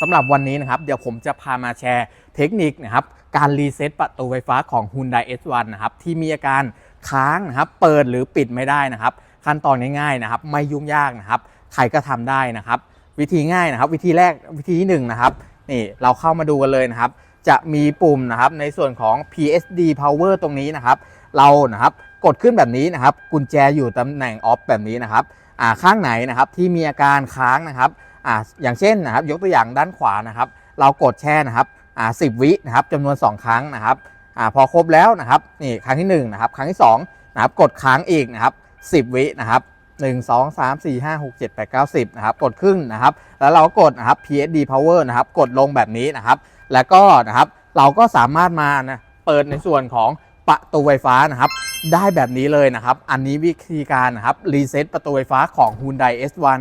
สำหรับวันนี้นะครับ เดี๋ยวผมจะพามาแชร์เทคนิคนะครับ การรีเซ็ตประตูไฟฟ้าของ Hyundai S1 นะครับ ที่มีอาการค้างนะครับ เปิดหรือปิดไม่ได้นะครับ ขั้นตอนง่ายๆนะครับ ไม่ยุ่งยากนะครับ ใครก็ทำได้นะครับ วิธีง่ายนะครับ วิธีแรกวิธีที่หนึ่งนะครับ นี่เราเข้ามาดูกันเลยนะครับ จะมีปุ่มนะครับในส่วนของ PSD power ตรงนี้นะครับ เรานะครับกดขึ้นแบบนี้นะครับ กุญแจอยู่ตำแหน่งออฟแบบนี้นะครับ อ่าข้างไหนนะครับที่มีอาการค้างนะครับ อ่าอย่างเช่นนะครับยกตัวอย่างด้านขวานะครับ เรากดแช่นะครับอ่าสิวินะครับจำนวน 2 ครั้งนะครับอ่าพอครบแล้วนะครับนี่ครั้งที่1นะครับครั้งที่2นะครับกดค้างอีกนะครับ10 วินะครับ1 2 3 4 5 6 7 8 9 10นะครับกดครึ่งนะครับ แล้วเราก็กดนะครับ PSD power นะครับกดลงแบบนี้นะครับ แล้วก็นะครับเราก็สามารถมานะเปิดในส่วนของประตูไฟฟ้านะครับ ได้แบบนี้เลยนะครับ อันนี้วิธีการนะครับรีเซ็ตประตูไฟฟ้าของ Hyundai S1